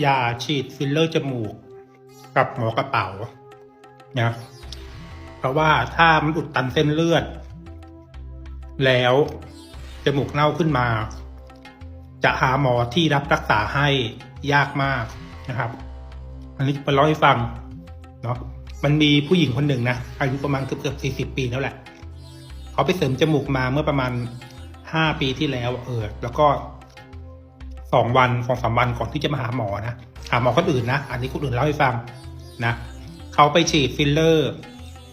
อย่าฉีดฟิลเลอร์จมูก กับหมอกระเป๋านะเพราะว่าถ้ามันอุดตันเส้นเลือด แล้วจมูกเน่าขึ้นมา จะหาหมอที่รับรักษาให้ยากมากนะครับ อันนี้จะเล่าให้ฟังเนาะมันมีผู้หญิงคนหนึ่งนะอายุประมาณเกือบเกือบสี่สิบปีแล้วแหละ เขาไปเสริมจมูกมาเมื่อประมาณห้าปีที่แล้ว เออ แล้วก็ สองวันสองสามวันก่อนที่จะมาหาหมอนะหาหมอคนอื่นนะ อันนี้คนอื่นเล่าให้ฟังนะเขาไปฉีดฟิลเลอร์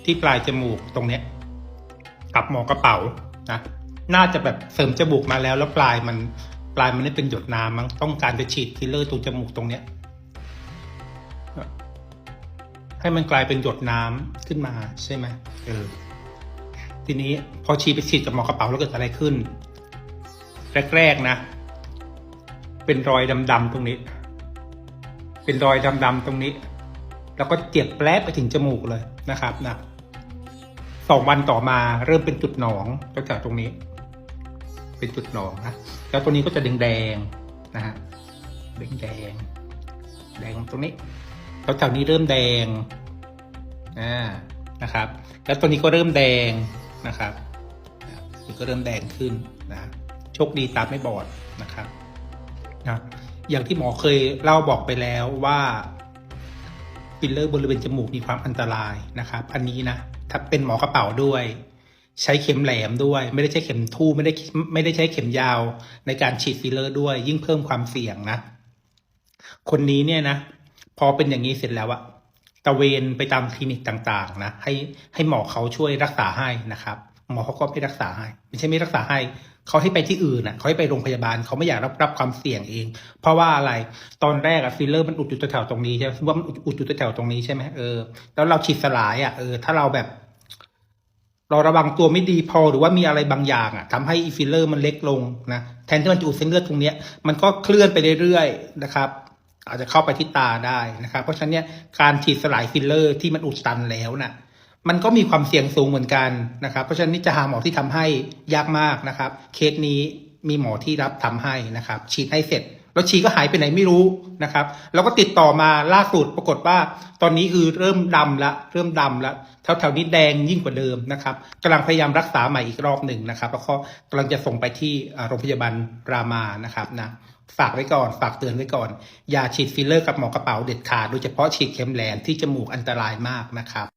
ที่ปลายจมูกตรงเนี้ยกับหมอกระเป๋านะน่าจะแบบเสริมจมูกมาแล้วแล้วปลายมันปลายมันไม่เป็นหยดน้ำมั้งต้องการจะฉีดฟิลเลอร์ตรงจมูกตรงเนี้ยให้มันกลายเป็นหยดน้ำขึ้นมาใช่ไหมเออ ทีนี้พอฉีดไปฉีดกับหมอกระเป๋าแล้วเกิดอะไรขึ้น แรกๆนะ เป็นรอยดำๆตรงนี้ เป็นรอยดำๆตรงนี้ แล้วก็เจ็บแปลบไปถึงจมูกเลยนะครับนะสองวันต่อมาเริ่มเป็นจุดหนองก็จากตรงนี้ เป็นจุดหนองนะแล้วตรงนี้ก็จะแดงๆนะฮะแดงแดงๆแดงตรงนี้แล้วแถวนี้เริ่มแดงอ่านะครับ แล้วตัวนี้ก็เริ่มแดงนะครับก็เริ่มแดงขึ้นนะโชคดีตาไม่บอดนะครับ นะอย่างที่หมอเคยเล่าบอกไปแล้วว่าฟิลเลอร์บริเวณจมูกมีความอันตรายนะครับ อันนี้นะถ้าเป็นหมอกระเป๋าด้วย ใช้เข็มแหลมด้วย ไม่ได้ใช้เข็มทู่ไม่ได้ไม่ได้ใช้เข็มยาวในการฉีดฟิลเลอร์ด้วย ยิ่งเพิ่มความเสี่ยงนะ คนนี้เนี่ยนะ พอเป็นอย่างนี้เสร็จแล้วอะตะเวนไปตามคลินิกต่างๆนะให้ให้หมอเขาช่วยรักษาให้นะครับ หมอเขาก็ไม่รักษาให้ไม่ใช่ไม่รักษาให้เขาให้ไปที่อื่นน่ะเขาให้ไปโรงพยาบาลเขาไม่อยากรับรับความเสี่ยงเอง เพราะว่าอะไรตอนแรกอะฟิลเลอร์มันอุดอยู่แถวตรงนี้ใช่ไหมว่ามันอุดอุดอยู่แถวตรงนี้ใช่ไหมเออแล้วเราฉีดสลายอะเออถ้าเราแบบ เราระวังตัวไม่ดีพอหรือว่ามีอะไรบางอย่างอะทำให้อีฟิลเลอร์มันเล็กลงนะแทนที่มันจะอุดเส้นเลือดตรงเนี้ย มันก็เคลื่อนไปเรื่อยๆนะครับอาจจะเข้าไปที่ตาได้นะครับ เพราะฉะนั้นเนี่ยการฉีดสลายฟิลเลอร์ที่มันอุดตันแล้วน่ะ มันก็มีความเสี่ยงสูงเหมือนกันนะครับ เพราะฉะนั้นนี่จะหาหมอที่ทำให้ยากมากนะครับ เคสนี้มีหมอที่รับทำให้นะครับ ฉีดให้เสร็จ แล้วฉีดก็หายไปไหนไม่รู้นะครับ แล้วก็ติดต่อมาล่าสุดปรากฏว่า ตอนนี้คือเริ่มดำละเริ่มดำละแถวๆนี้แดงยิ่งกว่าเดิมนะครับกำลังพยายามรักษาใหม่อีกรอบหนึ่งนะครับ แล้วก็กำลังจะส่งไปที่โรงพยาบาลรามานะครับนะฝากไว้ก่อนฝากเตือนไว้ก่อน อย่าฉีดฟิลเลอร์กับหมอกระเป๋าเด็ดขาดโดยเฉพาะฉีดเข็มแหลมที่จมูกอันตรายมากนะครับ